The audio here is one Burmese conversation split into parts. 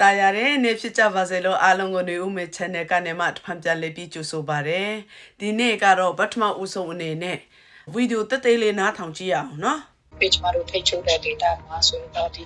တာယာတဲ့နေ့ဖြစ်ကြပါစေလို့အားလုံးကိုနေဦးမေ channel ကနေမှတစ်ဖန်ပြန်လည်ပြီးကြိုဆိုပါရစေဒီနေ့ကတော့ပထမဦးဆုံးအနေနဲ့ဗီဒီယိုတက်သေးလေးနားထောင်ကြည့်ရအောင်နော် page မှာတို့ထိတ်ချုပ်တဲ့ data မှာဆိုရင်တော့ဒီ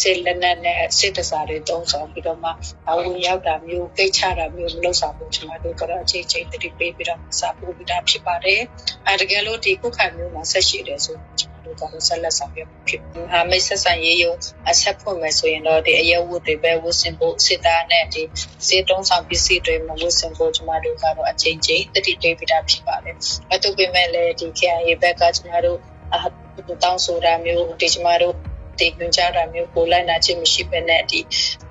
ဆေးလက်နက်နဲ့စစ်တစားတွေတုံးဆောင်ပြီးတော့မှဝင်ရောက်တာမျိုးပိတ်ချတာမျိုးမလုပ်ဆောင်ဘူးကျွန်တော်တို့ကတော့အချိန်ချင်းတတိပေးပြီးတော့စာပို့ပြီးတာဖြစ်ပါတယ်အဲတကယ်လို့ဒီခုခံမျိုးမှာဆက်ရှိတယ်ဆိုကျွန် တော်တို့ကတော့ဆက်လက်ဆောင်ရွက်ဖြစ်ဟာမိတ်ဆက်ဆံရေးယုံအဆက်ဖွင့်မယ်ဆိုရင်တော့ဒီအယဝတ်တွေပဲဝတ်ဆင်ဖို့စစ်သားနဲ့ဒီစေတုံးဆောင်ပစ္စည်းတွေမဝတ်ဆင်ဖို့ကျွန်တော်တို့ကတော့အချိန်ချင်းတတိပေးပြီးတာဖြစ်ပါတယ်အဲတို့ပြင်မဲ့လေဒီ KIA ဘက်ကကျွန်တော်တို့အတောင်းဆိုတာမျိုးဒီကျမတို့ဒီညွှန်ကြားတာမျိုးကိုလိုက်နာခြင်းမရှိဘဲနဲ့ဒီ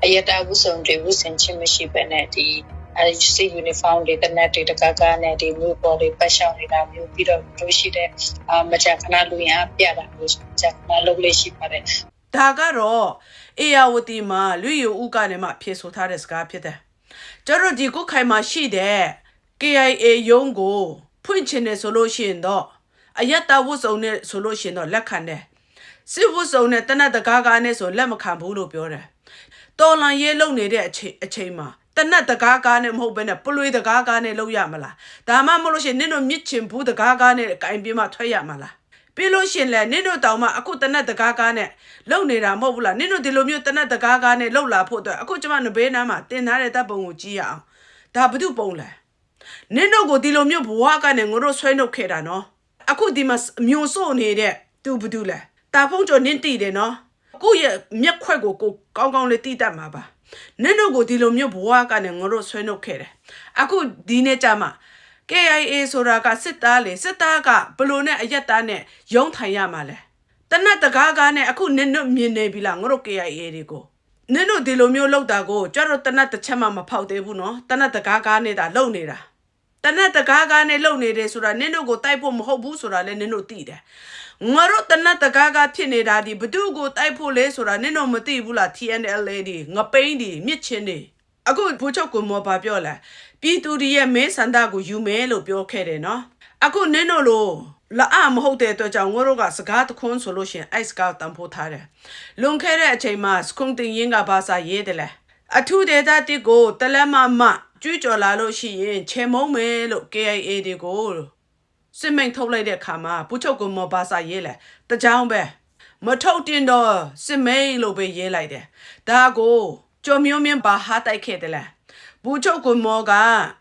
အယတာဝုဆောင်တွေဝုဆင်ခြင်းမရှိဘဲနဲ့ဒီ အဲဒီစီ uniform တွေတနက်တွေတကားကားနဲ့ဒီမျိုးပေါ်တွေပတ်ရှောင်နေတာမျိုးပြီးတော့တို့ရှိတဲ့အာမကြခဏလူရန်ပြတာမျိုးကြခဏလုပ်လေးရှိပါတယ်ဒါကတော့အေယာဝတီမှာလူယူဦးကနေမှဖြေဆိုထားတဲ့စကားဖြစ်တယ်ကျတော့ဒီကုတ်ခိုင်မှာရှိတဲ့ KIA ရုံးကိုဖွင့်ချင်တယ်ဆိုလို့ရှိရင်တော့အယက်တာဝတ်စုံနဲ့ဆိုလို့ရှိရင်တော့လက်ခံတယ်စစ်ဝတ်စုံနဲ့တနတ်တကားကားနဲ့ဆိုလက်မခံဘူးလို့ပြောတယ်တော်လန်ရေးလုံနေတဲ့အချိန်အချိန်မှာ တနတ်တကားကားနဲ့မဟုတ်ဘဲနဲ့ပလွေတကားကားနဲ့လောက်ရမလားဒါမှမဟုတ်လို့ရှိရင်နင်တို့မြစ်ချင်ဘူးတကားကားနဲ့ကင်ပြင်းမှထွက်ရမလားပြီးလို့ရှရင်လဲနင်တို့တောင်မှအခုတနတ်တကားကားနဲ့လုံနေတာမဟုတ်ဘူးလားနင်တို့ဒီလိုမျိုးတနတ်တကားကားနဲ့လုံလာဖို့အတွက်အခုကျမနဘေးနားမှာတင်ထားတဲ့တပ်ပုံကိုကြည့်ရအောင်ဒါဘာလို့ပုံလဲနင်တို့ကိုဒီလိုမျိုးဘဝကနေငါတို့ဆွဲနှုတ်ခဲ့တာနော်အခုဒီမှာမျိုးစို့နေတဲ့သူဘာလို့လဲတာဖုံးကျော်နင်းတည်တယ်နော်ကိုယ့်ရဲ့မျက်ခွက်ကိုကိုကောင်းကောင်းလေးတည်တတ်မှာပါ နင်တို့ကိုဒီလိုမျိုးဘဝကနေငါတို့ဆွဲနှုတ်ခဲ့တယ်အခုဒီနေ့ကြမှာ KIA ဆိုတာကစစ်သားလေစစ်သားကဘလို့နဲ့အယက်သားနဲ့ရုံးထိုင်ရမှာလဲတနတ်တကားကားနဲ့အခုနင်တို့မြင်နေပြီလားငါတို့ KIA တွေကိုနင်တို့ဒီလိုမျိုးလောက်တာကိုကြတော့တနတ်တစ်ချက်မှမဖောက်သေးဘူးနော်တနတ်တကားကားနဲ့တာလုံနေတာတနတ်တကားကားနဲ့လုံနေတယ်ဆိုတာနင်တို့ကိုတိုက်ဖို့မဟုတ်ဘူးဆိုတာလည်းနင်တို့သိတယ် ငါတို့တနတ်တကားကားဖြစ်နေတာဒီဘသူကိုတိုက်ဖို့လဲဆိုတာနင်တို့မသိဘူးလား TNL ဒီငပိန်းဒီမြစ်ချင်းဒီအခုဘူချုပ်ကမောဘာပြောလဲပြည်သူတွေရဲ့မဲဆန္ဒကိုယူမယ်လို့ပြောခဲ့တယ်နော်အခုနင်တို့လို့လာအမဟုတ်တဲ့အတွက်ကြောင့်ငါတို့ကစကားတခွန်းဆိုလို့ရှရင်အဲ့စကားတန်ဖို့ထားတယ်လွန်ခဲ့တဲ့အချိန်မှာစခုန်တင်ရင်ကဘာသာရေးတယ်လဲအထူးဒေတာတစ်ကိုတလက်မမကျွေးကြော်လာလို့ရှိရင်ချေမုံမယ်လို့ KIA တွေကို စစ်မိန်ထုတ်လိုက်တဲ့အခါမှာပူချုပ်ကမောဘာသာရေးလဲတကြောင်ပဲမထုတ်တင်တော့စစ်မိန်လို့ပဲရေးလိုက်တယ်ဒါကိုကြော်မျိုးမြင့်ဘာဟာတိုက်ခဲ့တယ်လဲဘူချုပ်ကမောက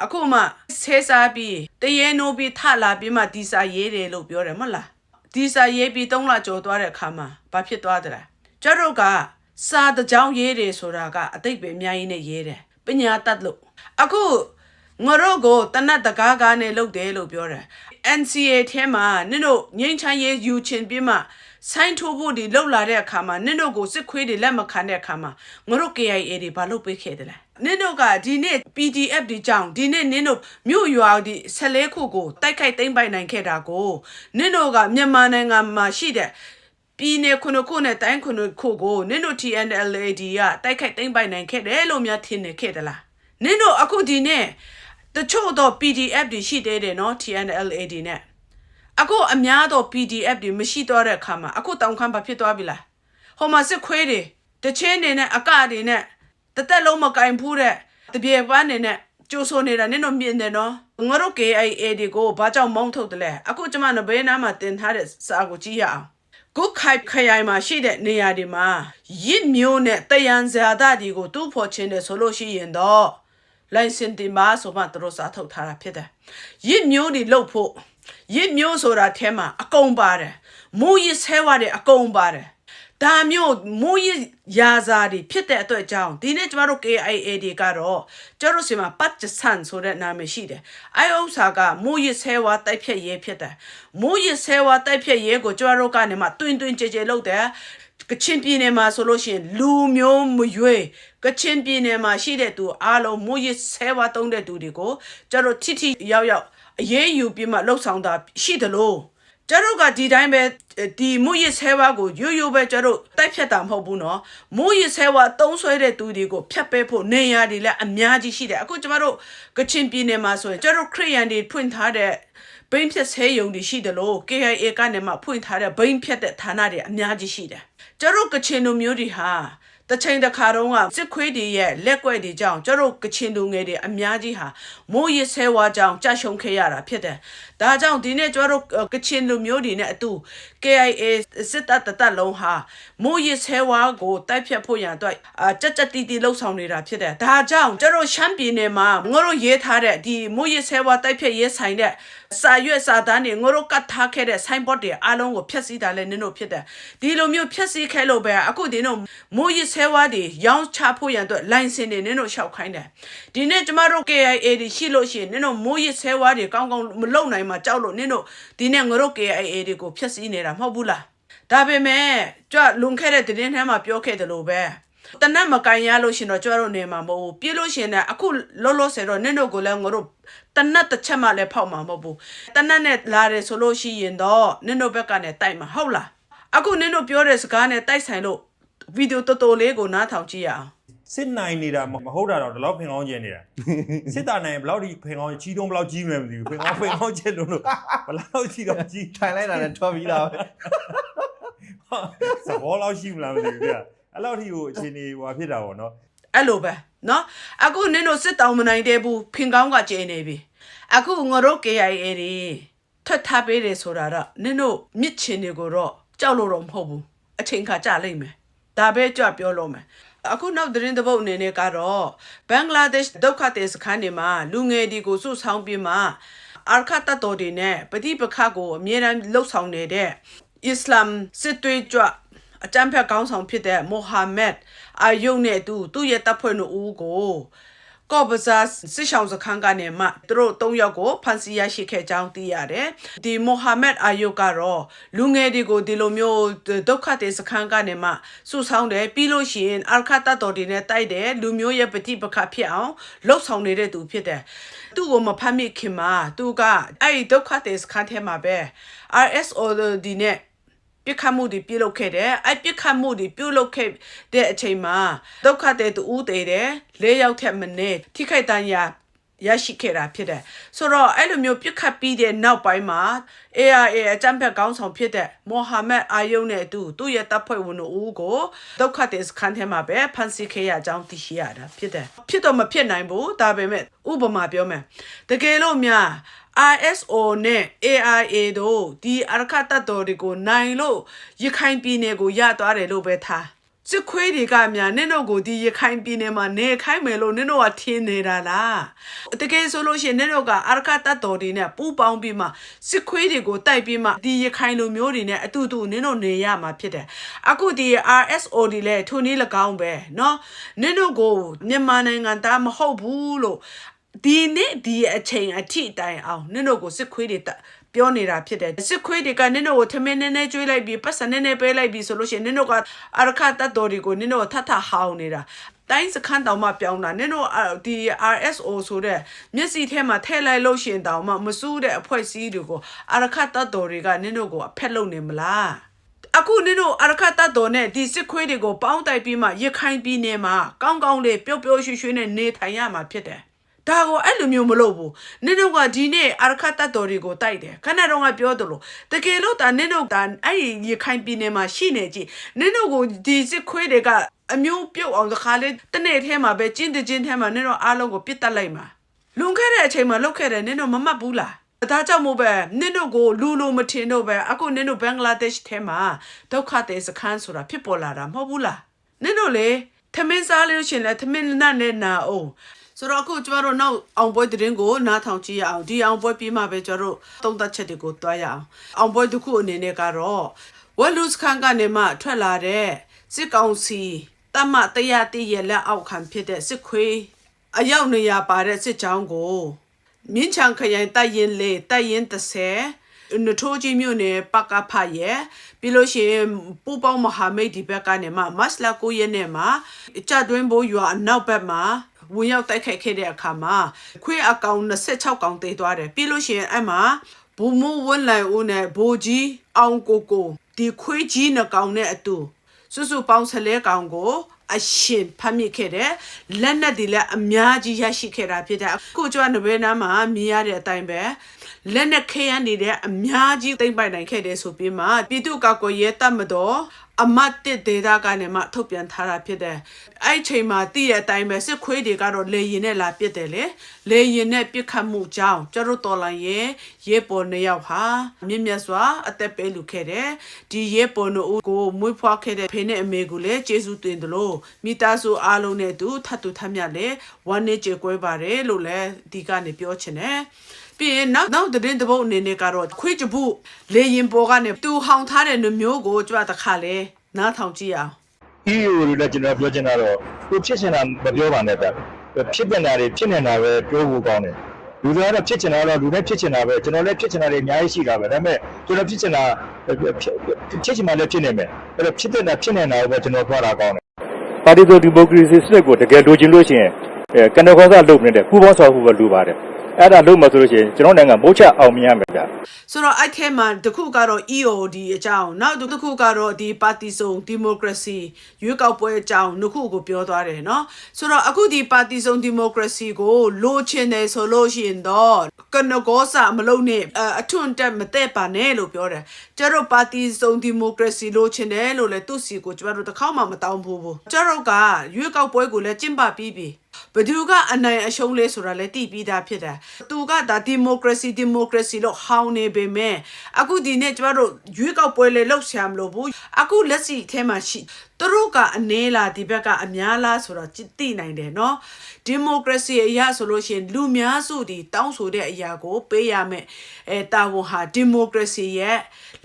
အခုမှဆဲစားပြီးတရေနိုးပြီးထလာပြီးမှဒီစာရေးတယ်လို့ပြောတယ်မဟုတ်လားဒီစာရေးပြီး၃လကျော်သွားတဲ့အခါမှာဘာဖြစ်သွားသလဲကျတို့ကစာတကြောင်ရေးတယ်ဆိုတာကအတိတ်ပဲအများကြီးနဲ့ရေးတယ်ပညာတတ်လို့အခုငါတို့ကိုတနတ်တကားကားနဲ့လုပ်တယ်လို့ပြောတယ် NCA ထဲမှာနင်တို့ငိမ့်ချမ်းရေးယူချင်ပြီးမှဆိုင်းထိုးဖို့ဒီလောက်လာတဲ့အခါမှာနင်တို့ကိုစစ်ခွေးတွေလက်မခံတဲ့အခါမှာငါတို့ KIA တွေဘာလုပ်ပေးခဲ့တယ်လဲနင်တို့ကဒီနေ့ PDF ဒီကြောင့်ဒီနေ့နင်တို့မြို့ရွာဒီ14ခုကိုတိုက်ခိုက်သိမ်းပိုက်နိုင်ခဲ့တာကိုနင်တို့ကမြန်မာနိုင်ငံမှာရှိတဲ့ပြည်နယ်ခုနှစ်ခုနဲ့တိုင်းခုနှစ်ခုကိုနင်တို့ TNLAD ကတိုက်ခိုက်သိမ်းပိုက်နိုင်ခဲ့တယ်လို့များထင်နေခဲ့သလားနင်တို့အခုဒီနေ့ တချို့တော့ PDF တွေရှိသေးတယ်နော် TNLAD နဲ့အခုအများတော့ PDF တွေမရှိတော့တဲ့အခါမှာအခုတောင်ခမ်းဘာဖြစ်သွားပြီလားဟိုမှာစစ်ခွေးတွေတချင်းနေနဲ့အကတွေနဲ့တသက်လုံးမကင်ဖူးတဲ့တပြေပန်းနေနဲ့ကျိုးဆိုနေတာနင်တို့မြင်တယ်နော်ငါတို့ KIA တွေကိုဘာကြောင့်မောင်းထုတ်တယ်လဲအခုကျမနဘေးနားမှာတင်ထားတဲ့စာကိုကြည့်ရအောင်ကုတ်ခိုက်ခရိုင်မှာရှိတဲ့နေရာတွေမှာရစ်မျိုးနဲ့တယံဇာတာတွေကိုတူးဖော်ခြင်းတယ်ဆိုလို့ရှိရင်တော့ လိုင်စင်တင်ပါဆိုမှသူတို့စာထုတ်ထားတာဖြစ်တယ်ရစ်မျိုးတွေလုတ်ဖို့ရစ်မျိုးဆိုတာအဲမှာအကုန်ပါတယ်မိုးရစ်ဆဲဝါတွေအကုန်ပါတယ်ဒါမျိုးမိုးရရာဇာတွေဖြစ်တဲ့အတွက်ကြောင့်ဒီနေ့ကျမတို့ KIA တွေကတော့ကျတို့စီမှာပတ်ချဆန်ဆိုတဲ့နာမည်ရှိတယ်။အဲဥစ္စာကမိုးရဆဲဝါတိုက်ဖြတ်ရဲဖြစ်တယ်။မိုးရဆဲဝါတိုက်ဖြတ်ရဲကိုကျမတို့ကနေမှတွင်တွင်ကြဲကြဲလုပ်တယ်။ကချင်ပြည်နယ်မှာဆိုလို့ရှိရင်လူမျိုးမရွေး ကချင်ပြည်နယ်မှာရှိတဲ့သူအားလုံးမိုးရဆဲဝါတုံးတဲ့သူတွေကိုကျတို့ထိထိရောက်ရောက်အရေးယူပြီးမှလှုပ်ဆောင်တာရှိတယ်လို့ကျတို့ကဒီတိုင်းပဲဒီမူရစ်ဆဲဝါကိုရိုးရိုးပဲကျတို့တိုက်ဖြတ်တာမဟုတ်ဘူးနော်မူရစ်ဆဲဝါတုံးဆွဲတဲ့သူတွေကိုဖျက်ပေးဖို့နေရာတွေလည်းအများကြီးရှိတယ်အခုကျမတို့ကချင်ပြည်နယ်မှာဆိုရင်ကျတို့ခရီးယန်တွေဖွင့်ထားတဲ့ဘိန်းဖြတ်ဆဲယုံတွေရှိတယ်လို့ KIA ကနေမှဖွင့်ထားတဲ့ဘိန်းဖြတ်တဲ့ဌာနတွေအများကြီးရှိတယ်ကျတို့ကချင်လူမျိုးတွေဟာ တချိန်တစ်ခါတုန်းကစစ်ခွေးတွေရဲ့လက်ကွက်တွေကြောင့်ကျတို့ကချင်လူငယ်တွေအများကြီးဟာမိုးရစ်ဆဲဝါကြောင့်ကြရှုံခဲ့ရတာဖြစ်တယ်။ဒါကြောင့်ဒီနေ့ကျတို့ကချင်လူမျိုးတွေနဲ့အတူ KIA စစ်တပ်တတပ်လုံးဟာမိုးရစ်ဆဲဝါကိုတိုက်ဖြတ်ဖို့ရန်အတွက်အာကြက်ကြက်တီတီလှုပ်ဆောင်နေတာဖြစ်တယ်။ဒါကြောင့်ကျတို့ရှမ်းပြည်နယ်မှာငါတို့ရေးထားတဲ့ဒီမိုးရစ်ဆဲဝါတိုက်ဖြတ်ရေးဆိုင်တဲ့စာရွက်စာတမ်းတွေငါတို့ကတ်ထားခဲ့တဲ့ signboard တွေအားလုံးကိုဖျက်ဆီးတာလည်းနင်တို့ဖြစ်တယ်။ဒီလိုမျိုးဖျက်ဆီးခဲ့လို့ပဲအခုဒီတို့မိုးရစ်ဆဲဝါတွေရောင်းချဖို့ရန်အတွက် license တွေနင်တို့ရှောက်ခိုင်းတယ်။ဒီနေ့ကျမတို့ KIA တွေရှိလို့ရှိရင်နင်တို့မိုးရစ်ဆဲဝါတွေကောင်းကောင်းမလုံနိုင်မှာကြောက်လို့နင်တို့ဒီနေ့ငါတို့ KIA တွေကိုဖျက်ဆီးနေတာမဟုတ်ဘူးလား။ဒါပေမဲ့ကြွလွန်ခဲ့တဲ့သတင်းထဲမှာပြောခဲ့တယ်လို့ပဲတနတ်မကန်ရလို့ရှင်တော့ကြွတို့နေမှာမဟုတ်ဘူးပြေးလို့ရှင်တဲ့အခုလောလောဆယ်တော့နင့်တို့ကိုလည်းငါတို့တနတ်တစ်ချက်မှလည်းဖောက်မှာမဟုတ်ဘူးတနတ်နဲ့လာတယ်ဆိုလို့ရှိရင်တော့နင့်တို့ဘက်ကနေတိုက်မှာဟုတ်လားအခုနင့်တို့ပြောတဲ့စကားနဲ့တိုက်ဆိုင်လို့ဗီဒီယိုတော်တော်လေးကိုနားထောင်ကြည့်ရအောင် စစ်နိုင်နေတာမဟုတ်တာတော့ဒီလောက်ဖင်ကောင်းကျင်နေတာစစ်တာနိုင်ဘယ်လောက်ဒီဖင်ကောင်းကြီးတုံးဘယ်လောက်ကြီးမလဲမသိဘူးဖင်ကောင်းဖင်ကောင်းကျင်လို့လို့ဘယ်လောက်ကြီးတော့ကြီးထိုင်လိုက်တာနဲ့ထွက်ပြီးတာပဲသဘောလောက်ရှိမလားမသိဘူးဗျအဲ့လောက်ထိကိုအချိန်ကြီးဟွာဖြစ်တာပေါ့နော်အဲ့လိုပဲနော်အခုနင်တို့စစ်တောင်မနိုင်တဲ့ဘူးဖင်ကောင်းကကျင်နေပြီအခုငါတို့ KIA တွေထွက်ထားပေးတယ်ဆိုတာတော့နင်တို့မြစ်ချင်းတွေကိုတော့ကြောက်လို့တော့မဟုတ်ဘူးအချိန်ခါကြလိမ့်မယ်ဒါပဲကြွပြောလို့မယ် အခုနောက်သတင်းတစ်ပုတ်အနေနဲ့ကတော့ဘင်္ဂလားဒေ့ရှ်ဒုက္ခသည်စခန်းတွေမှာလူငယ်တွေကိုစုဆောင်းပြီးမှအာခတ်တတော်တွေနဲ့ပဋိပက္ခကိုအမြဲတမ်းလှုပ်ဆောင်နေတဲ့အစ္စလာမ်စစ်သွေးကြွအကြမ်းဖက်ကောင်းဆောင်ဖြစ်တဲ့မိုဟာမက်အာယုန်နဲ့သူသူ့ရဲ့တပ်ဖွဲ့တို့ဦးကို ကော့ဘဇာစစ်ဆောင်စခန်းကနေမှသူတို့၃ယောက်ကိုဖမ်းဆီးရရှိခဲ့ကြောင်းသိရတယ်။ဒီမိုဟာမက်အာယုကတော့လူငယ်တွေကိုဒီလိုမျိုးဒုက္ခတဲ့စခန်းကနေမှစုဆောင်းတယ်ပြီးလို့ရှိရင်အာခတ်တတော်တွေနဲ့တိုက်တယ်လူမျိုးရဲ့ပฏิပက္ခဖြစ်အောင်လှုပ်ဆောင်နေတဲ့သူဖြစ်တယ်။သူ့ကိုမဖမ်းမိခင်မှာသူကအဲ့ဒီဒုက္ခတဲ့စခန်းထဲမှာပဲ RSO ဒီနဲ့ ပြစ်ခတ်မှုတွေပြုလုပ်ခဲ့တယ်အဲ့ပြစ်ခတ်မှုတွေပြုလုပ်ခဲ့တဲ့အချိန်မှာဒုက္ခတဲ့တူဦးသေးတယ်လေးယောက်ထက်မနည်းထိခိုက်တန်ရာရရှိခဲ့တာဖြစ်တယ်ဆိုတော့အဲ့လိုမျိုးပြစ်ခတ်ပြီးတဲ့နောက်ပိုင်းမှာ ARA အကြမ်းဖက်ကောင်းဆောင်ဖြစ်တဲ့မိုဟာမက်အာယုန်နဲ့အတူသူ့ရဲ့တပ်ဖွဲ့ဝင်တို့ဦးကိုဒုက္ခတဲ့စခန်းထဲမှာပဲဖမ်းဆီးခဲ့ရကြောင်းသိရှိရတာဖြစ်တယ်ဖြစ်တော့မဖြစ်နိုင်ဘူးဒါပေမဲ့ဥပမာပြောမယ်တကယ်လို့များ ISO နဲ့ AIA တို့ဒီအရခတ်တတ်တော်တွေကိုနိုင်လို့ရခိုင်ပြည်နယ်ကိုရသွားတယ်လို့ပဲထားစစ်ခွေးတွေကများနင့်တို့ကိုဒီရခိုင်ပြည်နယ်မှာနေခိုင်းမယ်လို့နင့်တို့ကထင်နေတာလားတကယ်ဆိုလို့ရှိရင်နင့်တို့ကအရခတ်တတ်တော်တွေနဲ့ပူးပေါင်းပြီးမှစစ်ခွေးတွေကိုတိုက်ပြီးမှဒီရခိုင်လူမျိုးတွေနဲ့အတူတူနင့်တို့နေရမှာဖြစ်တယ်အခုဒီ RSO တွေလည်းထိုနည်း၎င်းပဲเนาะနင့်တို့ကိုမြန်မာနိုင်ငံသားမဟုတ်ဘူးလို့ ဒီနေ့ဒီအချိန်အထိတိုင်အောင်နင်တို့ကိုစစ်ခွေးတွေတက်ပြောနေတာဖြစ်တယ်စစ်ခွေးတွေကနင်တို့ကိုထမင်းနေနေကျွေးလိုက်ပြီးပတ်စံနေနေပေးလိုက်ပြီးဆိုလို့ရှိရင်နင်တို့ကအရခတ်တတ်တော်တွေကိုနင်တို့ကိုထထဟောင်းနေတာတိုင်းစခန်းတောင်မှပြောင်းတာနင်တို့အာဒီ RSO ဆိုတဲ့မျက်စိထဲမှာထည့်လိုက်လို့ရှိရင်တောင်မှမစိုးတဲ့အဖွဲ့အစည်းတွေကိုအရခတ်တတ်တော်တွေကနင်တို့ကိုအဖက်လုပ်နေမလားအခုနင်တို့အရခတ်တတ်တော်နဲ့ဒီစစ်ခွေးတွေကိုပေါင်းတိုက်ပြီးမှရခိုင်ပြည်နယ်မှာကောင်းကောင်းလေးပျော့ပျော့ရွှွှွှနဲ့နေထိုင်ရမှာဖြစ်တယ်။ ဒါကိုအဲ့လိုမျိုးမလုပ်ဘူး။နင်တို့ကဒီနေ့အရခတ်တတ်တော်တွေကိုတိုက်တယ်။ခဏတော့ကပြောတယ်လို့တကယ်လို့ဒါနင်တို့ဒါအဲ့ဒီရခိုင်ပြည်နယ်မှာရှိနေကြည့်နင်တို့ကိုဒီစစ်ခွေးတွေကအမျိုးပြုတ်အောင်တစ်ခါလေးတနေ့ထဲမှာပဲကျင်းတကျင်းထဲမှာနင်တို့အားလုံးကိုပြစ်တက်လိုက်မှာ။လွန်ခဲ့တဲ့အချိန်မှာလုတ်ခဲ့တယ်နင်တို့မမှတ်ဘူးလား။ဒါကြောင့်မို့ပဲနင်တို့ကိုလူလူမထင်တော့ပဲအခုနင်တို့ဘင်္ဂလားဒေ့ရှ်ထဲမှာဒုက္ခတဲ့စခန်းဆိုတာဖြစ်ပေါ်လာတာမဟုတ်ဘူးလားနင်တို့လေသမင်းစားလို့ရှရင်လဲသမင်းနတ်နဲ့နာအောင် ဆိုတော့အခုကျမတို့နောက်အောင်ပွဲသတင်းကိုနားထောင်ကြည့်ရအောင်ဒီအောင်ပွဲပြီးမှပဲကျမတို့သုံးသက်ချက်တွေကိုတွားရအောင်အောင်ပွဲတစ်ခုအနေနဲ့ကတော့ဝက်လူစခန်းကနေမှထွက်လာတဲ့စစ်ကောင်စီတမတ်တရားတည်ရလက်အောက်ခံဖြစ်တဲ့စစ်ခွေးအရောက်နေရပါတဲ့စစ်ကြောင်းကိုမြင်းချံခရိုင်တိုက်ရင်လေတိုက်ရင်30နထိုးကြီးမြို့နယ်ပကဖရဲ့ပြီးလို့ရှိရင်ပူပေါင်းမဟာမိတ်ဒီဘက်ကနေမှမတ်လ9ရက်နေ့မှာကြတွင်းဘိုးရွာအနောက်ဘက်မှာ ဝင်ရောက်တိုက်ခိုက်ခဲ့တဲ့အခါမှာခွေးအကောင်26ကောင်တေသွားတယ်ပြီးလို့ရှိရင်အဲ့မှာဘူမူဝွန်လိုက်ဦးနဲ့ဘိုးကြီးအောင်ကိုကိုဒီခွေးကြီးနှကောင်နဲ့အတူစုစုပေါင်း14ကောင်ကိုအရှင်ဖမ်းမိခဲ့တဲ့လက်နက်တွေလည်းအများကြီးရရှိခဲ့တာဖြစ်တယ်အခုကျွန်တော်နဘဲနားမှာမြင်ရတဲ့အတိုင်းပဲလက်နက်ခဲယမ်းနေတဲ့အများကြီးသိမ့်ပိုက်နိုင်ခဲ့တယ်ဆိုပြီးမှပြည်သူ့ကောက်ကွယ်ရေးတပ်မတော် အမတ်တစ်ဒေတာကနေမှထုတ်ပြန်ထားတာဖြစ်တယ်။အဲ့ဒီချိန်မှာတည့်တဲ့အတိုင်းပဲစစ်ခွေးတွေကတော့လေရင်နဲ့လာပစ်တယ်လေ။လေရင်နဲ့ပစ်ခတ်မှုကြောင့်ကျတို့တော်လိုင်းရဲ့ရဲပေါ်နှစ်ယောက်ဟာမြင့်မြတ်စွာအသက်ပေးလူခဲ့တယ်။ဒီရဲပေါ်တို့ကိုမွေးဖွားခဲ့တဲ့ဖေနဲ့အမေကိုလည်းကျေးဇူးတင်တယ်လို့မိသားစုအားလုံးနဲ့အတူထပ်တူထပ်မြတ်လည်းဝမ်းနည်းကြေကွဲပါတယ်လို့လည်းဒီကနေပြောချင်တယ်။ ပြီးရင်နောက်နောက်သတင်းတစ်ပုတ်အနေနဲ့ကတော့ခွေးကြပုလေရင်ပေါ်ကနေသူဟောင်ထားတဲ့နှမျိုးကိုကြွတခါလဲနားထောင်ကြည့်အောင် EU လို့လည်းကျွန်တော်ပြောချင်တာတော့ကိုဖြစ်ချင်တာမပြောပါနဲ့ဗျဖြစ်တင်တာတွေဖြစ်နေတာပဲပြောဖို့ကောင်းတယ်လူတွေကတော့ဖြစ်ချင်တာတော့လူတွေဖြစ်ချင်တာပဲကျွန်တော်လည်းဖြစ်ချင်တာတွေအများကြီးရှိတာပဲဒါပေမဲ့ကျွန်တော်ဖြစ်ချင်တာဖြစ်ချင်မှလည်းဖြစ်နေမယ်အဲ့တော့ဖြစ်တဲ့တာဖြစ်နေတာပဲကျွန်တော်ပြောတာကောင်းတယ်ပါတီတိုဒီမိုကရေစီစနစ်ကိုတကယ်လိုချင်လို့ရှိရင်အဲကန်တော်ခေါင်းစားလုပ်နေတဲ့ပူပေါင်းဆောင်ဖို့ပဲလိုပါတယ် အဲ့ဒါလုပ်မှဆိုလို့ရှိရင်ကျွန်တော်နိုင်ငံမိုးချအောင်မြင်ရမယ်ဗျ ဆိုတော့အဲ့ထဲမှာတစ်ခုကတော့ EOD အကြောင်းနောက်တစ်ခုကတော့ဒီပါတီစုံဒီမိုကရေစီရွေးကောက်ပွဲအကြောင်းနှစ်ခုကိုပြောသွားတယ်เนาะဆိုတော့အခုဒီပါတီစုံဒီမိုကရေစီကိုလိုချင်တယ်ဆိုလို့ရှိရင်တော့ကနဂောစာမလုံးနဲ့အအထွန်းတက်မတဲ့ပါနဲ့လို့ပြောတယ်ကျတော့ပါတီစုံဒီမိုကရေစီလိုချင်တယ်လို့လည်းသူစီကိုကျတို့တစ်ခေါက်မှမတောင်းဘူးဘူးကျတော့ကရွေးကောက်ပွဲကိုလည်းကျင့်ပပြီးပြီ ဘယ်သူကအနိုင်အရှုံးလဲဆိုတာလည်းသိပြီးသားဖြစ်တယ်။သူကဒါဒီမိုကရေစီဒီမိုကရေစီလို့ဟောင်းနေပေမဲ့အခုဒီနေ့ကျမတို့ရွေးကောက်ပွဲလေလှုပ်ရှားမလို့ဘူး။အခုလက်စီအဲမှာရှိသူတို့ကအနည်းလားဒီဘက်ကအများလားဆိုတော့သိနိုင်တယ်နော်။ဒီမိုကရေစီအရာဆိုလို့ရှိရင်လူများစုဒီတောင်းဆိုတဲ့အရာကို ပေးရမယ်။အဲတာဝန်ဟာဒီမိုကရေစီရဲ့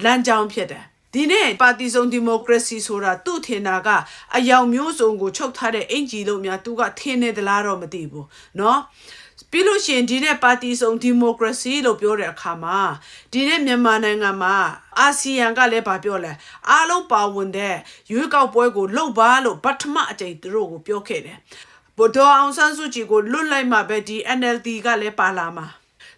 လမ်းကြောင်းဖြစ်တယ်။ ဒီနေ့ပါတီစုံဒီမိုကရေစီဆိုတာသူ့ထင်တာကအယောင်မျိုးစုံကိုချုပ်ထားတဲ့အင်ဂျီလို့များသူကထင်းနေသလားတော့မသိဘူးเนาะပြီးလို့ရှိရင်ဒီနေ့ပါတီစုံဒီမိုကရေစီလို့ပြောတဲ့အခါမှာဒီနေ့မြန်မာနိုင်ငံမှာအာဆီယံကလည်းဗာပြောလဲအားလုံးပါဝင်တဲ့ရွေးကောက်ပွဲကိုလှုပ်ပါလို့ပထမအကြိမ်သူတို့ကိုပြောခဲ့တယ်ဗိုလ်တော်အောင်ဆန်းစုကြည်ကိုလွတ်လိုက်မှပဲဒီ NLD ကလည်းပါလာမှာ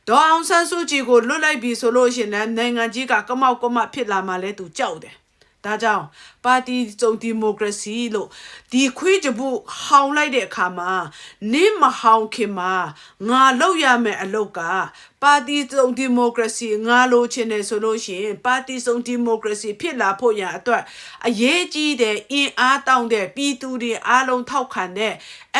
ဒေါ်အောင်ဆန်းစုကြည်ကိုလွတ်လိုက်ပြီဆိုလို့ရှိရင်လည်းနိုင်ငံကြီးကကမောက်ကမဖြစ်လာမှလဲသူကြောက်တယ်။ ဒါကြောင့်ပါတီစုံဒီမိုကရေစီလို့ဒီခွေးကြဖို့ဟောင်းလိုက်တဲ့အခါမှာနင်းမဟောင်းခင်မှာငါလောက်ရမယ်အလောက်ကပါတီစုံဒီမိုကရေစီငါလိုချင်တယ်ဆိုလို့ရှိရင်ပါတီစုံဒီမိုကရေစီဖြစ်လာဖို့ရန်အတွက်အရေးကြီးတဲ့အင်အားတောင်းတဲ့ပြည်သူတွေအားလုံးထောက်ခံတဲ့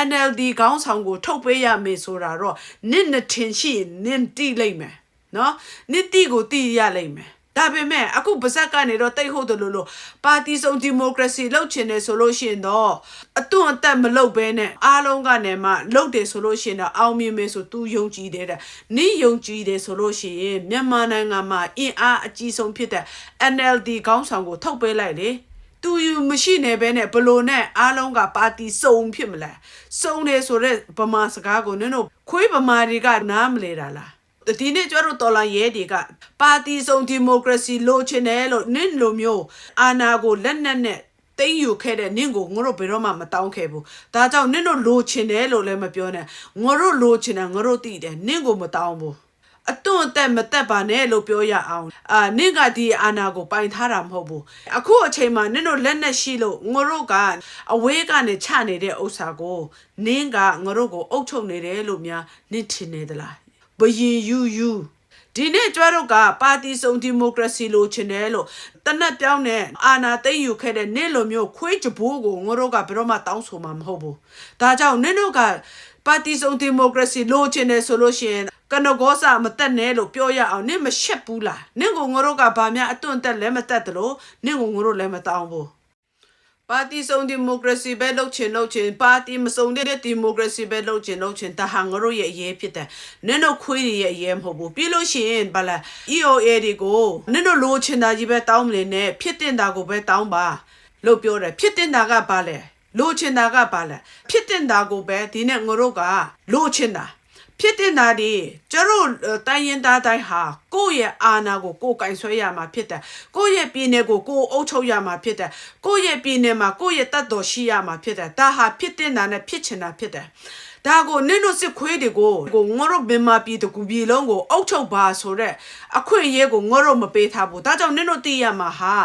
NLD ခေါင်းဆောင်ကို ထုတ်ပေးရမယ်ဆိုတာတော့နင့်နှစ်ထင်ရှိရင်နင့်တိလိမ့်မယ်နော်နင့်တိကိုတိရလိမ့်မယ် ဒါပေမဲ့အခုပါဇက်ကနေတော့တိတ်ဟုတ်တယ်လို့လို့ပါတီစုံဒီမိုကရေစီလုပ်ချင်တယ်ဆိုလို့ရှိရင်တော့အသွင်အသက်မလုပ်ဘဲနဲ့အားလုံးကနေမှလုပ်တယ်ဆိုလို့ရှိရင်တော့အောင်မြင်မယ်ဆိုသူယုံကြည်တယ်တဲ့နိယုံကြည်တယ်ဆိုလို့ရှိရင်မြန်မာနိုင်ငံမှာအင်အားအကြီးဆုံးဖြစ်တဲ့ NLD ခေါင်းဆောင်ကိုထုတ်ပေးလိုက်လေသူယူမရှိနေဘဲနဲ့ဘလို့နဲ့အားလုံးကပါတီစုံဖြစ်မလားစုံတယ်ဆိုတော့ဗမာစကားကိုနင်တို့ခွေးဗမာတွေကနားမလဲတာလား ဒီနေ့ကျတော့တော်လာရဲတွေကပါတီစုံဒီမိုကရေစီလိုချင်တယ်လို့နင့်လိုမျိုးအာဏာကိုလက်နက်နဲ့တိမ့်ယူခဲ့တဲ့နင့်ကိုငါတို့ဘယ်တော့မှမတောင်းခဲ့ဘူးဒါကြောင့်နင့်တို့လိုချင်တယ်လို့လည်းမပြောနဲ့ငါတို့လိုချင်တာငါတို့သိတယ်နင့်ကိုမတောင်းဘူးအတွန့်အသက်မသက်ပါနဲ့လို့ပြောရအောင်အာနင့်ကဒီအာနာကိုပိုင်ထားတာမဟုတ်ဘူးအခုအချိန်မှာနင့်တို့လက်နဲ့ရှိလို့ငါတို့ကအဝေးကနေချနေတဲ့ဥစ္စာကိုနင်းကငါတို့ကိုအုပ်ချုပ်နေတယ်လို့များနင့်ထင်နေသလား ဘယင်ယူယူဒီနေ့ကျွဲတို့ကပါတီစုံဒီမိုကရေစီလိုချင်တယ်လို့တနက်ပြောင်းနဲ့အာနာသိမ့်ယူခဲ့တဲ့နေ့လိုမျိုးခွေးကြဘိုးကိုငါတို့ကဘယ်တော့မှတောင်းဆိုမှာမဟုတ်ဘူးဒါကြောင့်နင့်တို့ကပါတီစုံဒီမိုကရေစီလိုချင်တယ်ဆိုလို့ရှိရင်ကနဂောစာမတက်နဲ့လို့ပြောရအောင်နင့်မရှက်ဘူးလားနင့်ကိုငါတို့ကဗာများအတွန့်တက်လဲမတက်တယ်လို့နင့်ကိုငါတို့လည်းမတောင်းဘူး ပါတီစုံဒီမိုကရေစီပဲလုပ်ချင်လုပ်ချင်ပါတီမစုံတဲ့ဒီမိုကရေစီပဲလုပ်ချင်လုပ်ချင်ဒါဟာငါတို့ရဲ့အရေးဖြစ်တယ်နင့်တို့ခွေးတွေရဲ့အရေးမဟုတ်ဘူးပြီးလို့ရှိရင်ဗလာ EOA တွေကိုနင့်တို့လိုချင်တာကြီးပဲတောင်းမနေနဲ့ဖြစ်တင်တာကိုပဲတောင်းပါလို့ပြောတယ်ဖြစ်တင်တာကဘာလဲလိုချင်တာကဘာလဲဖြစ်တင်တာကိုပဲဒီနဲ့ငါတို့ကလိုချင်တာ ဖြစ်တင်တာဒီကျတို့တိုင်းရင်သားတိုင်းဟာကိုယ့်ရဲ့အာဏာကိုကိုယ်ကင်ဆွဲရမှာဖြစ်တယ်ကိုယ့်ရဲ့ပြည်နယ်ကိုကိုယ်အုပ်ချုပ်ရမှာဖြစ်တယ်ကိုယ့်ရဲ့ပြည်နယ်မှာကိုယ့်ရဲ့တတ်တော်ရှိရမှာဖြစ်တယ်ဒါဟာဖြစ်တင်တာနဲ့ဖြစ်ချင်တာဖြစ်တယ် ဒါကိုနင့်တို့စစ်ခွေးတွေကိုကိုငါတို့ဘင်မာပြည်တကူပြည်လုံးကိုအုပ်ချုပ်ပါဆိုတော့အခွင့်အရေးကိုငါတို့မပေးထားဘူးဒါကြောင့်နင့်တို့သိရမှာဟာ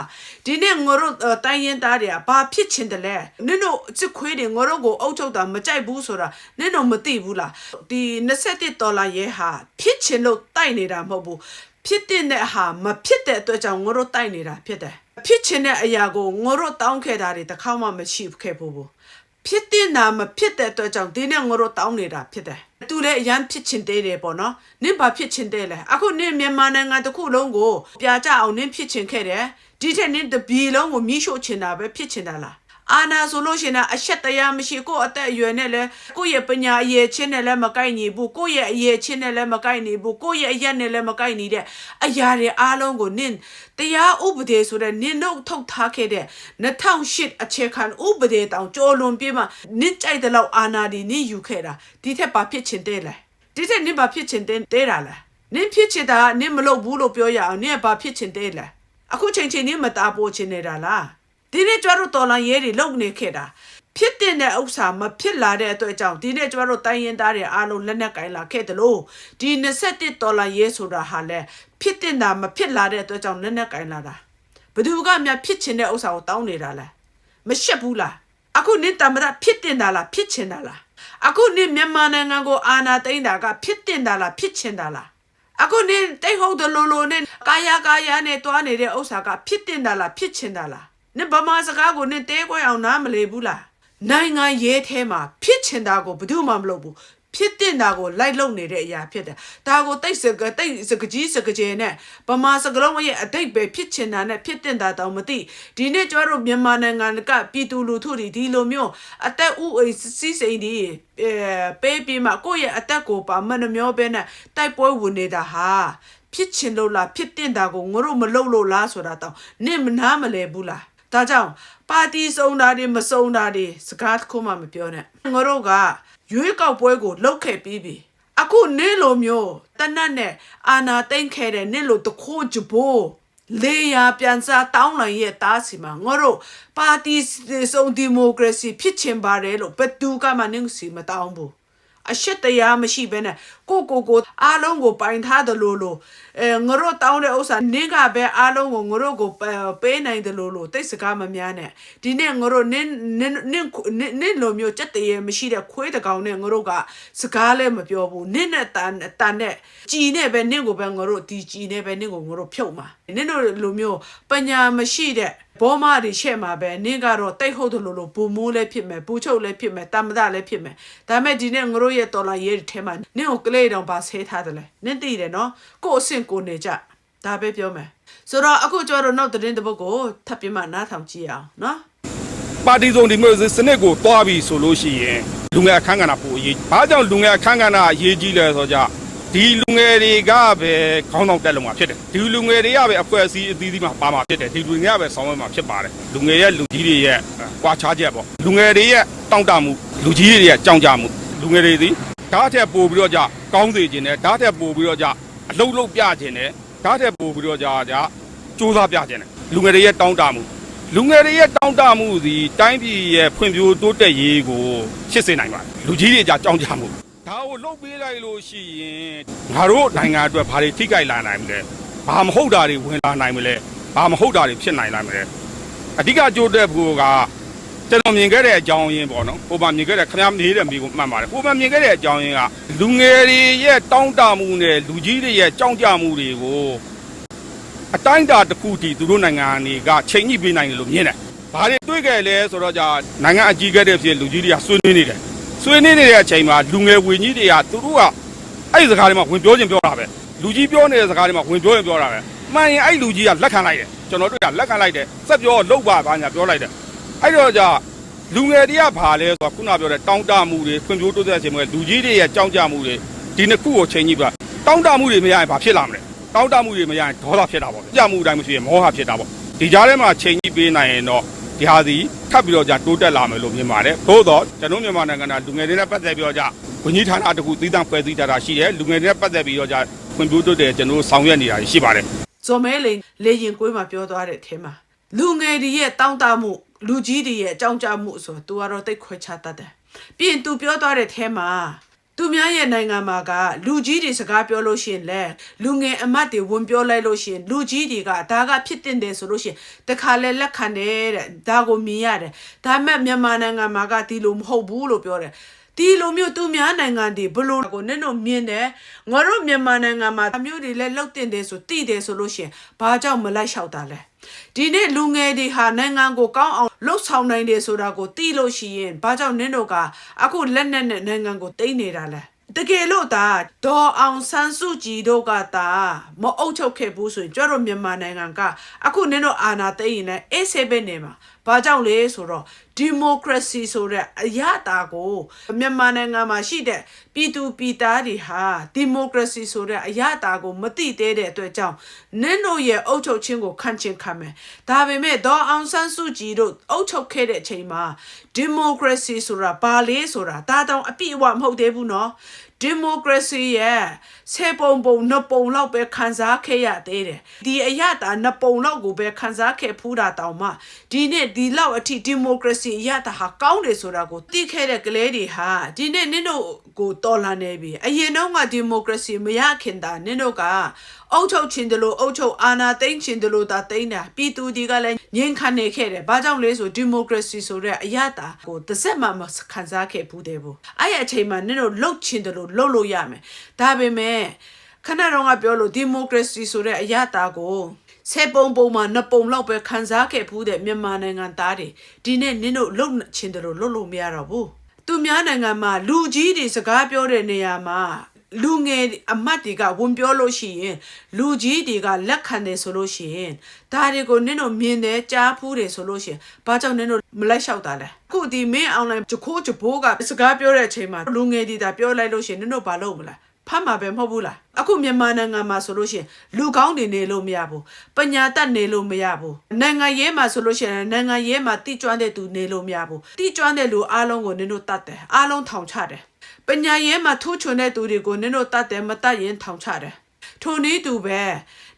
ဒီနေ့ငါတို့တိုင်းရင်သားတွေကဘာဖြစ်ချင်တယ်လဲနင့်တို့စစ်ခွေးတွေငါတို့ကိုအုပ်ချုပ်တာမကြိုက်ဘူးဆိုတာနင့်တို့မသိဘူးလားဒီ27ဒေါ်လာရဲဟာဖြစ်ချင်လို့တိုက်နေတာမဟုတ်ဘူးဖြစ်တဲ့ဟာမဖြစ်တဲ့အတွက်ကြောင့်ငါတို့တိုက်နေတာဖြစ်တယ်ဖြစ်ချင်တဲ့အရာကိုငါတို့တောင်းခဲ့တာတွေတစ်ခါမှမရှိခဲ့ဘူးဘူး ဖြစ်တဲ့နာမဖြစ်တဲ့အတွက်ကြောင့်ဒီနေ့ငါတို့တောင်းနေတာဖြစ်တယ်သူလည်းအရန်ဖြစ်ချင်သေးတယ်ပေါ့နော်နင့်ဘာဖြစ်ချင်သေးလဲအခုနင့်မြန်မာနိုင်ငံတစ်ခုလုံးကိုပြာကြအောင်နင့်ဖြစ်ချင်ခဲ့တယ်ဒီထက်နင့်တစ်ပြည်လုံးကိုမြှိရှို့ချင်တာပဲဖြစ်ချင်တာလား အာနာဆိုလို့ရှိရင်အရှက်တရားမရှိကိုယ့်အသက်အရွယ်နဲ့လည်းကိုယ့်ရဲ့ပညာအရေးချင်းနဲ့လည်းမကိုက်ညီဘူးကိုယ့်ရဲ့အရေးချင်းနဲ့လည်းမကိုက်ညီဘူးကိုယ့်ရဲ့အရက်နဲ့လည်းမကိုက်ညီတဲ့အရာတွေအားလုံးကိုနင့်တရားဥပဒေဆိုတဲ့နင့်တို့ထုတ်ထားခဲ့တဲ့2008အခြေခံဥပဒေတောင်ကြော်လွန်ပြေးမှနင့်ကြိုက်တဲ့လောက်အာနာဒီနင့်ယူခဲ့တာဒီထက်ဘာဖြစ်ချင်တဲ့လဲဒီထက်နင့်ဘာဖြစ်ချင်တဲ့တဲ့တာလဲနင့်ဖြစ်ချင်တာကနင့်မလုပ်ဘူးလို့ပြောရအောင်နင့်ကဘာဖြစ်ချင်တဲ့လဲအခုချိန်ချိန်နင့်မတာပို့ချင်နေတာလား ဒီနေ့ကျမတို့တော်လန်ရဲတွေလုံနေခဲ့တာဖြစ်တဲ့တဲ့ဥစ္စာမဖြစ်လာတဲ့အတွက်ကြောင့်ဒီနေ့ကျမတို့တိုင်းရင်သားတွေအားလုံးလက်နက်ကင်လာခဲ့တယ်လို့ဒီ21တော်လန်ရဲဆိုတာဟာလဲဖြစ်တဲ့တာမဖြစ်လာတဲ့အတွက်ကြောင့်လက်နက်ကင်လာတာဘယ်သူကများဖြစ်ချင်တဲ့ဥစ္စာကိုတောင်းနေတာလဲမရှက်ဘူးလားအခုနင့်တမရဖြစ်တင်တာလားဖြစ်ချင်တာလားအခုနင့်မြန်မာနိုင်ငံကိုအာဏာသိမ်းတာကဖြစ်တင်တာလားဖြစ်ချင်တာလားအခုနေတိတ်ဟုတ်တယ်လို့လို့နဲ့ကာယကာယနဲ့တွားနေတဲ့ဥစ္စာကဖြစ်တင်တာလားဖြစ်ချင်တာလား နင်ဗမာစကားကိုနင်တဲခွဲအောင်နားမလည်ဘူးလားနိုင်ငံရေးထဲမှာဖြစ်ချင်တာကိုဘယ်သူမှမလုပ်ဘူးဖြစ်တင်တာကိုလိုက်လုံနေတဲ့အရာဖြစ်တယ်ဒါကိုတိတ်စကတိတ်စကကြီးစကကျဲနဲ့ဗမာစကလုံးရဲ့အတိတ်ပဲဖြစ်ချင်တာနဲ့ဖြစ်တင်တာတောင်မသိဒီနေ့ကျတို့မြန်မာနိုင်ငံကပြည်သူလူထုတွေဒီလိုမျိုးအသက်ဥအိမ်စီးစိမ်ဒီအဲပေးပြီးမှကိုယ့်ရဲ့အသက်ကိုပါမနှမျောပဲနဲ့တိုက်ပွဲဝင်နေတာဟာဖြစ်ချင်လို့လားဖြစ်တင်တာကိုငါတို့မလုပ်လို့လားဆိုတာတောင်နင့်မနာမလဲဘူးလား ဒါကြောင့်ပါတီစုံတာတွေမစုံတာတွေစကားတစ်ခုမှမပြောနဲ့ငါတို့ကရွေးကောက်ပွဲကိုလှုပ်ခဲ့ပြီးပြီအခုနင်းလိုမျိုးတနတ်နဲ့အာနာတိန်ခဲ့တဲ့နင်းလိုတခိုးကြဘိုးလေယာပြန်စားတောင်းလိုက်ရဲ့တားစီမှာငါတို့ပါတီစုံဒီမိုကရေစီဖြစ်ချင်ပါတယ်လို့ဘယ်သူကမှနင်းစီမတောင်းဘူးအရှက်တရားမရှိဘဲနဲ့ကိုကိုကိုအားလုံးကိုပိုင်ထားတယ်လို့လို့အဲငါတို့တောင်းတဲ့ဥစ္စာနင်းကပဲအားလုံးကိုငါတို့ကိုပေးနိုင်တယ်လို့လို့တိတ်စကားမများနဲ့ဒီနေ့ငါတို့နင်းနင်းနင်းနင်းလိုမျိုးစက်တရေမရှိတဲ့ခွေးတကောင်နဲ့ငါတို့ကစကားလည်းမပြောဘူးနင်းနဲ့တန်တန်နဲ့ကြည်နဲ့ပဲနင်းကိုပဲငါတို့ဒီကြည်နဲ့ပဲနင်းကိုငါတို့ဖြုတ်မှာနင်းတို့လိုမျိုးပညာမရှိတဲ့ဘောမတွေရှဲ့မှာပဲနင်းကတော့တိတ်ဟုတ်တယ်လို့လို့ဘူမိုးလည်းဖြစ်မယ်ဘူချုပ်လည်းဖြစ်မယ်တမ္မဒလည်းဖြစ်မယ်ဒါမဲ့ဒီနေ့ငါတို့ရဲ့တော်လာရေးထဲမှာနင်းကိုကလေးတောင်ပါဆဲထားတယ်လေနင်းသိတယ်နော်ကို့အဆင့်ကိုနေကြဒါပဲပြောမယ်ဆိုတော့အခုကျတော့နောက်သတင်းတစ်ပုဒ်ကိုထပ်ပြမနားထောင်ကြည့်အောင်နော်ပါတီစုံဒီမိုကရေစီစနစ်ကိုတွားပြီဆိုလို့ရှိရင်လူငယ်အခန်းကဏ္ဍပိုအရေးဘာကြောင့်လူငယ်အခန်းကဏ္ဍအရေးကြီးလဲဆိုတော့ဒီလူငယ်တွေကပဲခေါင်းဆောင်တက်လုံမှာဖြစ်တယ်ဒီလူငယ်တွေကပဲအဖွဲ့အစည်းအသီးသီးမှာပါမှာဖြစ်တယ်ဒီလူငယ်ကပဲဆောင်ရွက်မှာဖြစ်ပါတယ်လူငယ်ရဲ့လူကြီးတွေရဲ့ကွာခြားချက်ပေါ့လူငယ်တွေရဲ့တောင့်တမှုလူကြီးတွေရဲ့ကြောင်ကြမှုလူငယ်တွေသည် ဓာတ်ထက်ပို့ပြီးတော့ကြကောင်းစေခြင်းနဲ့ဓာတ်ထက်ပို့ပြီးတော့ကြအလုတ်လုတ်ပြခြင်းနဲ့ဓာတ်ထက်ပို့ပြီးတော့ကြကြစူးစမ်းပြခြင်းနဲ့လူငယ်တွေရဲ့တောင့်တမှုလူငယ်တွေရဲ့တောင်းတမှုသည်တိုင်းပြည်ရဲ့ဖွံ့ဖြိုးတိုးတက်ရေးကိုဖြစ်စေနိုင်ပါတယ်လူကြီးတွေကြကြောင်းကြမှုဒါကိုလှုပ်ပေးလိုက်လို့ရှိရင်ငါတို့နိုင်ငံအတွက်ဘာတွေထိခိုက်လာနိုင်မလဲဘာမဟုတ်တာတွေဝင်လာနိုင်မလဲဘာမဟုတ်တာတွေဖြစ်နိုင်နိုင်မလဲအဓိကကြိုးတက်ဖို့က ကျွန်တော်မြင်ခဲ့တဲ့အကြောင်းရင်းပေါ့နော်ပုံမှန်မြင်ခဲ့တဲ့ခင်ဗျားနေတဲ့မိကိုမှတ်ပါတယ်ပုံမှန်မြင်ခဲ့တဲ့အကြောင်းရင်းကလူငယ်တွေရဲ့တောင်းတမှုနဲ့လူကြီးတွေရဲ့ကြောင်းကြမှုတွေကိုအတိုင်းအတာတစ်ခုတည်းသူတို့နိုင်ငံတွေကချိန်ညှိပေးနိုင်တယ်လို့မြင်တယ်။ဘာတွေတွေ့ခဲ့လဲဆိုတော့じゃနိုင်ငံအကြီးကတဲ့ဖြစ်လူကြီးတွေကဆွေးနွေးနေတယ်။ဆွေးနွေးနေတဲ့အချိန်မှာလူငယ်ဝင်ကြီးတွေကသူတို့ကအဲ့ဒီစကားတွေမှာဝင်ပြောခြင်းပြောတာပဲ။လူကြီးပြောနေတဲ့စကားတွေမှာဝင်ပြောရင်ပြောတာပဲ။မှန်ရင်အဲ့လူကြီးကလက်ခံလိုက်တယ်။ကျွန်တော်တို့ကလက်ခံလိုက်တယ်။စက်ပြောလောက်ပါဘာညာပြောလိုက်တယ်။ အဲ့တော့じゃလူငယ်တွေကဘာလဲဆိုတော့ခုနပြောတဲ့တောင်းတမှုတွေဖွံ့ဖြိုးတိုးတက်ခြင်းတွေလူကြီးတွေရဲ့ကြောင်းကြမှုတွေဒီနှစ်ခုကိုချိန်ညှိပြတောင်းတမှုတွေမရရင်ဘာဖြစ်လာမလဲ။ တောက်တမှုတွေမရရင်ဒေါသဖြစ်တာပေါ့ကြမှုတိုင်းမရှိရင်မောဟဖြစ်တာပေါ့ဒီကြားထဲမှာချိန်ကြီးပေးနိုင်ရင်တော့ဒီဟာစီခတ်ပြီးတော့じゃတိုးတက်လာမယ်လို့မြင်ပါတယ်သို့တော့ကျွန်တော်မြန်မာနိုင်ငံကလူငယ်တွေနဲ့ပတ်သက်ပြီးတော့じゃဝန်ကြီးဌာနတစ်ခုသီးသန့်ဖွဲ့စည်းထားတာရှိတယ်လူငယ်တွေနဲ့ပတ်သက်ပြီးတော့じゃဖွံ့ဖြိုးတိုးတက်ကျွန်တော်တို့ဆောင်ရွက်နေတာရှိပါတယ် ဇော်မဲလိန်လေရင်ကွေးမှာပြောသွားတဲ့အထဲမှာလူငယ်တွေရဲ့တောင်းတမှု လူကြီးတွေရဲ့အကြောင်းကြားမှုဆိုတော့ तू ကတော့တိတ်ခွဲခြားတတ်တယ်ပြီးရင် तू ပြောသွားတဲ့အထဲမှာသူများရဲ့နိုင်ငံမှာကလူကြီးတွေစကားပြောလို့ရှိရင်လဲလူငယ်အမတ်တွေဝင်ပြောလိုက်လို့ရှိရင်လူကြီးတွေကဒါကဖြစ်တင်တယ်ဆိုလို့ရှိရင်တခါလဲလက်ခံတယ်တဲ့ဒါကိုမြင်ရတယ်ဒါပေမဲ့မြန်မာနိုင်ငံမှာကဒီလိုမဟုတ်ဘူးလို့ပြောတယ် ဒီလိုမျိုးသူများနိုင်ငံတွေဘလို့ကိုနင်တို့မြင်တယ်ငါတို့မြန်မာနိုင်ငံမှာအမျိုးတွေလည်းလှုပ်တင်တယ်ဆိုတိတယ်ဆိုလို့ရှရင်ဘာကြောင့်မလိုက်လျှောက်တာလဲဒီနေ့လူငယ်တွေဟာနိုင်ငံကိုကောင်းအောင်လှုပ်ဆောင်နိုင်တယ်ဆိုတာကိုသိလို့ရှိရင်ဘာကြောင့်နင်တို့ကအခုလက်နက်နဲ့နိုင်ငံကိုတိမ့်နေတာလဲတကယ်လို့ဒါဒေါ်အောင်ဆန်းစုကြည်တို့ကဒါမအုပ်ချုပ်ခဲ့ဘူးဆိုရင်ကျတို့မြန်မာနိုင်ငံကအခုနင်တို့အာဏာသိမ်းရင်လည်းအေးဆေးပဲနေမှာဘာကြောင့်လဲဆိုတော့ ဒီမိုကရေစီဆိုတဲ့အရတာကိုမြန်မာနိုင်ငံမှာရှိတဲ့ ပြည်သူပြည်သားတွေဟာဒီမိုကရေစီဆိုတဲ့အရတာကိုမသိသေးတဲ့အတွက်ကြောင့်နင်တို့ရဲ့အုပ်ချုပ်ခြင်းကိုခံချင်ခံမယ်ဒါပေမဲ့ဒေါ်အောင်ဆန်းစုကြည်တို့အုပ်ချုပ်ခဲ့တဲ့အချိန်မှာဒီမိုကရေစီဆိုတာဘာလဲဆိုတာဒါတောင်အပြည့်အဝမဟုတ်သေးဘူးနော်ဒီမိုကရေစီရဲ့ဆေပုံပုံနှစ်ပုံလောက်ပဲခံစားခဲ့ရသေးတယ်ဒီအရတာနှစ်ပုံလောက်ကိုပဲခံစားခဲ့ဖူးတာတောင်မှဒီနေ့ဒီလောက်အထိဒီမိုကရေစီအရတာဟာကောင်းတယ်ဆိုတာကိုသိခဲ့တဲ့ကလေးတွေဟာဒီနေ့နင်တို့ကိုတော်လာနေပြီအရင်တော့ကဒီမိုကရေစီမရခင်တာနင်တို့ကအုပ်ချုပ်ခြင်းတလို့အုပ်ချုပ်အာဏာသိမ်းခြင်းတလို့ဒါသိမ်းတာပြည်သူတွေကလည်းငြင်းခံနေခဲ့တယ်ဘာကြောင့်လဲဆိုဒီမိုကရေစီဆိုတဲ့အရတာကိုတစ်စက်မှမခံစားခဲ့ဘူးတဲ့ဘူးအဲ့ဒီအချိန်မှာနင်တို့လှုပ်ခြင်းတလို့လှုပ်လို့ရမယ်ဒါပေမဲ့ခဏတော့ကပြောလို့ဒီမိုကရေစီဆိုတဲ့အရတာကိုဆေပုံပုံမှာနှစ်ပုံလောက်ပဲခံစားခဲ့ဘူးတဲ့မြန်မာနိုင်ငံသားတွေဒီနေ့နင်တို့လှုပ်ခြင်းတလို့လှုပ်လို့မရတော့ဘူး သူများနိုင်ငံမှာလူကြီးတွေစကားပြောတဲ့နေရာမှာလူငယ်အမတ်တွေကဝန်ပြောလို့ရှိရင်လူကြီးတွေကလက်ခံတယ်ဆိုလို့ရှိရင်ဒါတွေကိုနင်တို့မြင်တယ်ကြားဖူးတယ်ဆိုလို့ရှိရင်ဘာကြောင့်နင်တို့မလိုက်လျှောက်တာလဲအခုဒီမင်းအွန်လိုင်းဂျခိုးဂျဘိုးကစကားပြောတဲ့အချိန်မှာလူငယ်တွေဒါပြောလိုက်လို့ရှိရင်နင်တို့ဘာလုပ်မလဲ ဖတ်မှာပဲမဟုတ်ဘူးလားအခုမြန်မာနိုင်ငံမှာဆိုလို့ရှိရင်လူကောင်းတွေနေလို့မရဘူးပညာတတ်နေလို့မရဘူးနိုင်ငံရေးမှာဆိုလို့ရှိရင်နိုင်ငံရေးမှာတိကျွမ်းတဲ့သူနေလို့မရဘူးတိကျွမ်းတဲ့လူအားလုံးကိုနင်တို့တတ်တယ်အားလုံးထောင်ချတယ်ပညာရေးမှာထူးချွန်တဲ့သူတွေကိုနင်တို့တတ်တယ်မတတ်ရင်ထောင်ချတယ်ထိုနည်းတူပဲ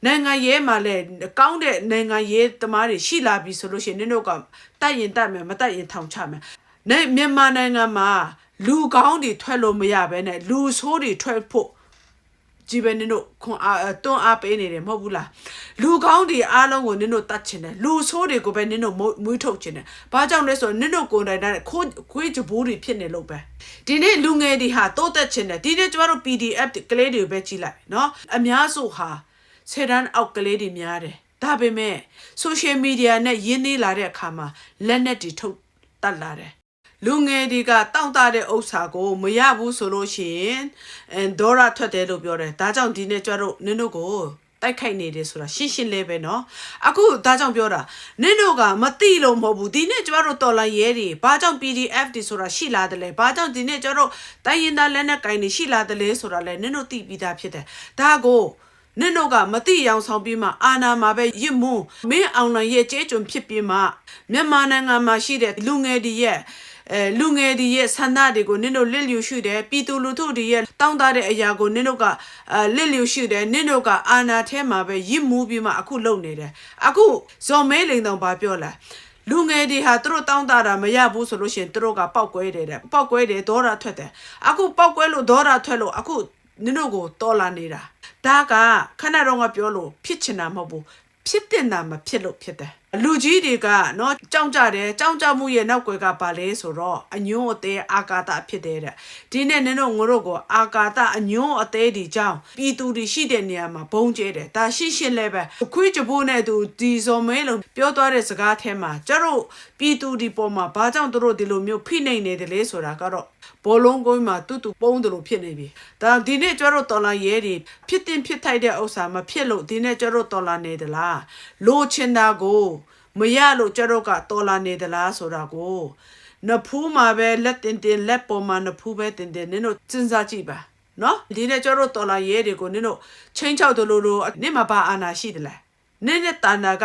နိုင်ငံရေးမှာလည်းကောင်းတဲ့နိုင်ငံရေးသမားတွေရှိလာပြီဆိုလို့ရှိရင်နင်တို့ကတတ်ရင်တတ်မယ်မတတ်ရင်ထောင်ချမယ်နဲ့မြန်မာနိုင်ငံမှာ လူကောင်းတွေထွက်လို့မရဘဲနဲ့လူဆိုးတွေထွက်ဖို့ကြည်ပဲနင်တို့ခွန်အားတွန်းအားပေးနေတယ်မဟုတ်ဘူးလားလူကောင်းတွေအားလုံးကိုနင်တို့တတ်ချင်တယ်လူဆိုးတွေကိုပဲနင်တို့မွေးထုတ်ချင်တယ်ဘာကြောင့်လဲဆိုတော့နင်တို့ကိုယ်တိုင်တဲ့ခိုးခွေးကြဘိုးတွေဖြစ်နေလို့ပဲဒီနေ့လူငယ်တွေဟာတိုးတက်ချင်တယ်ဒီနေ့ကျမတို့ PDF ကလေးတွေပဲကြည့်လိုက်နော်အများစုဟာဆယ်တန်းအောက်ကလေးတွေများတယ်ဒါပေမဲ့ social media နဲ့ရင်းနှီးလာတဲ့အခါမှာလက်နက်တွေထုတ်တတ်လာတယ် လူငယ်တွေကတောင့်တတဲ့ဥစ္စာကိုမရဘူးဆိုလို့ရှိရင်အဲဒေါရထွက်တယ်လို့ပြောတယ်ဒါကြောင့်ဒီနေ့ကျတော့နင်တို့ကိုတိုက်ခိုက်နေတယ်ဆိုတာရှင်းရှင်းလေးပဲเนาะအခုဒါကြောင့်ပြောတာနင်တို့ကမသိလို့မဟုတ်ဘူးဒီနေ့ကျမတို့တော်လိုင်းရဲတွေဘာကြောင့် PDF တွေဆိုတာရှိလာတယ်လဲဘာကြောင့်ဒီနေ့ကျတော့တိုင်းရင်သားလက်နက်ကင်တွေရှိလာတယ်လဲဆိုတာလဲနင်တို့သိပြီးသားဖြစ်တယ်ဒါကိုနင်တို့ကမတိရောင်ဆောင်ပြီးမှအာနာမှာပဲရစ်မွန်းမင်းအောင်နိုင်ရဲ့ကျေးကျွန်ဖြစ်ပြီးမှမြန်မာနိုင်ငံမှာရှိတဲ့လူငယ်တွေရဲ့ အဲလူငယ်တွေရဲ့ဆန္ဒတွေကိုနင်တို့လစ်လျူရှုတယ်ပြည်သူလူထုတွေရဲ့တောင်းတတဲ့အရာကိုနင်တို့ကအဲလစ်လျူရှုတယ်နင်တို့ကအာနာထဲမှာပဲရစ်မှုပြီးမှအခုလုံနေတယ်အခုဇော်မဲလိန်တောင်ဘာပြောလဲလူငယ်တွေဟာသူတို့တောင်းတတာမရဘူးဆိုလို့ရှိရင်သူတို့ကပောက်ကွဲတယ်တဲ့ပောက်ကွဲတယ်ဒေါရထွက်တယ်အခုပောက်ကွဲလို့ဒေါရထွက်လို့အခုနင်တို့ကိုတော်လာနေတာဒါကခဏတော့ကပြောလို့ဖြစ်ချင်တာမဟုတ်ဘူးဖြစ်တင်တာမဖြစ်လို့ဖြစ်တယ် လူကြီးတွေကနော်ကြောက်ကြတယ်ကြောက်ကြမှုရဲ့နောက်ွယ်ကပါလဲဆိုတော့အညွန့်အသေးအာကာသဖြစ်တယ်တဲ့ဒီနေ့နင်တို့ငတို့ကိုအာကာသအညွန့်အသေးဒီကြောင့်ပြည်သူတွေရှိတဲ့နေရာမှာဘုံကျဲတယ်ဒါရှိရှင်းလဲပဲခွေးကြဖို့နဲ့သူဒီဇော်မဲလုံးပြောသွားတဲ့စကားထဲမှာကျတို့ပြည်သူဒီပေါ်မှာဘာကြောင့်တို့ဒီလိုမျိုးဖိနှိပ်နေတယ်လဲဆိုတာကတော့ ဘောလုံးကုန်းမှာတူတူပုံးတယ်လို့ဖြစ်နေပြီဒါဒီနေ့ကျတို့တော်လာရဲတွေဖြစ်တင်ဖြစ်ထိုက်တဲ့ဥစ္စာမဖြစ်လို့ဒီနေ့ကျတို့တော်လာနေသလားလိုချင်တာကိုမရလို့ကျတော့ကတော်လာနေသလားဆိုတာကိုနဖူးမှာပဲလက်တင်တင်လက်ပေါ်မှာနဖူးပဲတင်တင်နင်တို့စဉ်းစားကြည့်ပါနော်ဒီနေ့ကျတော့တော်လာရဲတွေကိုနင်တို့ချင်းချောက်တယ်လို့လို့နင်မှာဘာအာနာရှိတယ်လဲနင်နဲ့တာနာက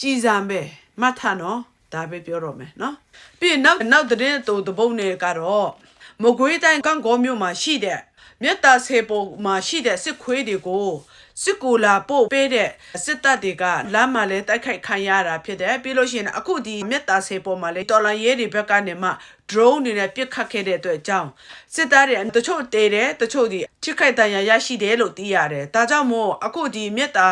ကြည်စံပဲမှတ်ထားနော်ဒါပဲပြောတော့မယ်နော်ပြီးရင်နောက်နောက်တဲ့တုံတပုတ်နေကတော့ မကွေးတိုင်းကန့်ကောမြို့မှာရှိတဲ့မြတ်တာဆေပုံမှာရှိတဲ့စစ်ခွေးတွေကိုစစ်ကူလာပို့ပေးတဲ့စစ်တပ်တွေကလမ်းမှာလဲတိုက်ခိုက်ခံရတာဖြစ်တယ်ပြီးလို့ရှိရင်အခုဒီမြတ်တာဆေပုံမှာလဲတော်လန်ရဲတွေဘက်ကနေမှ drone တွေနဲ့ပစ်ခတ်ခဲ့တဲ့အတွက်ကြောင့်စစ်သားတွေတချို့တေတယ်တချို့ဒီချစ်ခိုက်တန်ရာရရှိတယ်လို့သိရတယ်ဒါကြောင့်မို့အခုဒီမြက်တာ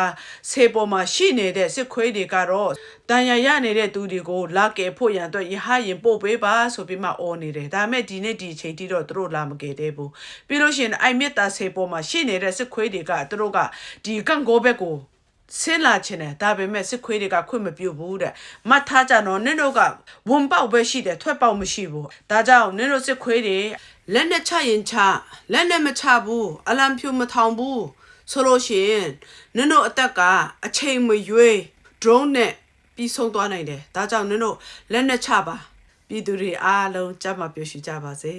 ဆေးပေါ်မှာရှိနေတဲ့စစ်ခွေးတွေကတော့တန်ရာရနေတဲ့သူတွေကိုလာကယ်ဖို့ရန်အတွက်ရဟရင်ပို့ပေးပါဆိုပြီးမှအော်နေတယ်ဒါပေမဲ့ဒီနေ့ဒီအချိန်ထိတော့သူတို့လာမကယ်သေးဘူးပြီးလို့ရှိရင်အိုင်မြက်တာဆေးပေါ်မှာရှိနေတဲ့စစ်ခွေးတွေကသူတို့ကဒီကန့်ကိုဘက်ကို ဆင်းလာခြင်းတယ်ဒါပေမဲ့စစ်ခွေးတွေကခွင့်မပြုဘူးတဲ့မှတ်ထားကြတော့နင်တို့ကဝန်ပေါက်ပဲရှိတယ်ထွက်ပေါက်မရှိဘူးဒါကြောင့်နင်တို့စစ်ခွေးတွေလက်နဲ့ချရင်ချလက်နဲ့မချဘူးအလံဖြူမထောင်ဘူးဆိုလို့ရှိရင်နင်တို့အသက်ကအချိန်မရွေး drone နဲ့ပြီးဆုံးသွားနိုင်တယ်ဒါကြောင့်နင်တို့လက်နဲ့ချပါပြည်သူတွေအားလုံးကြမ်းမပြောရှိကြပါစေ